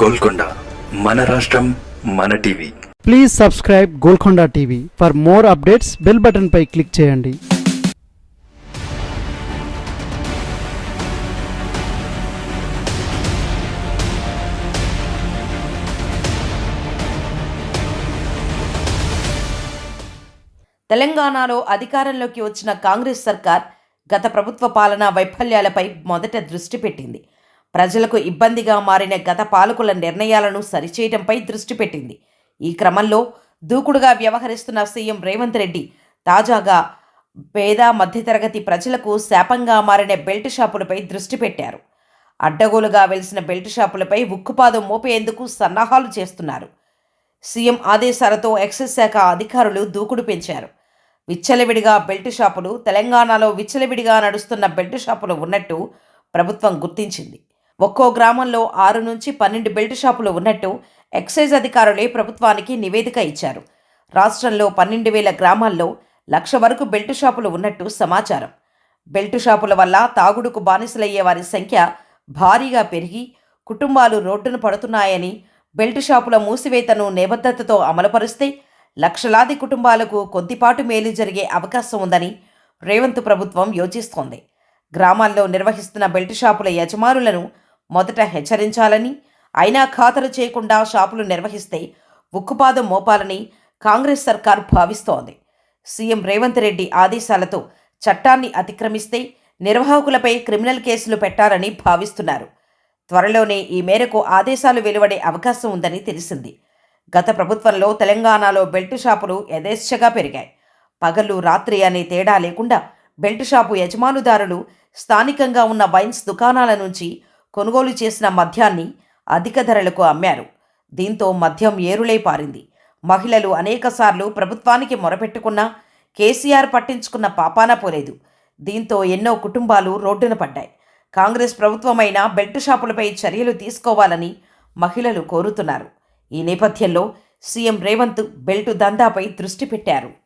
గోల్కొండ మన రాష్ట్రం మన TV. Please subscribe Golconda TV for more updates bell button pi click చేయండి. తెలంగాణలో అధికారంలోకి వచ్చిన కాంగ్రెస్ సర్కార్ గత ప్రభుత్వ పాలనా వైఫల్యాలపై మొదట దృష్టి పెట్టింది. ప్రజలకు ఇబ్బందిగా మారిన గత పాలకుల నిర్ణయాలను సరిచేయడంపై దృష్టి పెట్టింది. ఈ క్రమంలో దూకుడుగా వ్యవహరిస్తున్న సీఎం రేవంత్ రెడ్డి తాజాగా పేద మధ్యతరగతి ప్రజలకు శాపంగా మారిన బెల్ట్ షాపులపై దృష్టి పెట్టారు. అడ్డగోలుగా వెలిసిన బెల్ట్ షాపులపై ఉక్కుపాదం మోపేందుకు సన్నాహాలు చేస్తున్నారు. సీఎం ఆదేశాలతో ఎక్సైజ్ శాఖ అధికారులు దూకుడు పెంచారు. విచ్చలవిడిగా బెల్ట్ షాపులు తెలంగాణలో విచ్చలవిడిగా నడుస్తున్న బెల్ట్ షాపులు ఉన్నట్టు ప్రభుత్వం గుర్తించింది. ఒక్కో గ్రామంలో ఆరు నుంచి పన్నెండు బెల్ట్ షాపులు ఉన్నట్టు ఎక్సైజ్ అధికారులే ప్రభుత్వానికి నివేదిక ఇచ్చారు. రాష్ట్రంలో పన్నెండు వేల గ్రామాల్లో లక్ష వరకు బెల్ట్ షాపులు ఉన్నట్టు సమాచారం. బెల్ట్ షాపుల వల్ల తాగుడుకు బానిసలయ్యే వారి సంఖ్య భారీగా పెరిగి కుటుంబాలు రోడ్డున పడుతున్నాయని బెల్ట్ షాపుల మూసివేతను నిబద్ధతతో అమలుపరిస్తే లక్షలాది కుటుంబాలకు కొద్దిపాటు మేలు జరిగే అవకాశం ఉందని రేవంత్ ప్రభుత్వం యోచిస్తోంది. గ్రామాల్లో నిర్వహిస్తున్న బెల్ట్ షాపుల యజమానులను మొదట హెచ్చరించాలని అయినా ఖాతరు చేయకుండా షాపులు నిర్వహిస్తే ఉక్కుపాదం మోపాలని కాంగ్రెస్ సర్కార్ భావిస్తోంది. సీఎం రేవంత్ రెడ్డి ఆదేశాలతో చట్టాన్ని అతిక్రమిస్తే నిర్వాహకులపై క్రిమినల్ కేసులు పెట్టాలని భావిస్తున్నారు. త్వరలోనే ఈ మేరకు ఆదేశాలు వెలువడే అవకాశం ఉందని తెలిసింది. గత ప్రభుత్వంలో తెలంగాణలో బెల్ట్ షాపులు యథేచ్ఛగా పెరిగాయి. పగలు రాత్రి అనే తేడా లేకుండా బెల్ట్ షాపు యజమానుదారులు స్థానికంగా ఉన్న వైన్స్ దుకాణాల నుంచి కొనుగోలు చేసిన మద్యాన్ని అధిక ధరలకు అమ్మారు. దీంతో మద్యం ఏరులై పారింది. మహిళలు అనేకసార్లు ప్రభుత్వానికి మొరపెట్టుకున్నా కేసీఆర్ పట్టించుకున్న పాపాన పోలేదు. దీంతో ఎన్నో కుటుంబాలు రోడ్డున పడ్డాయి. కాంగ్రెస్ ప్రభుత్వమైన బెల్ట్ షాపులపై చర్యలు తీసుకోవాలని మహిళలు కోరుతున్నారు. ఈ నేపథ్యంలో సీఎం రేవంత్ బెల్టు దందాపై దృష్టి పెట్టారు.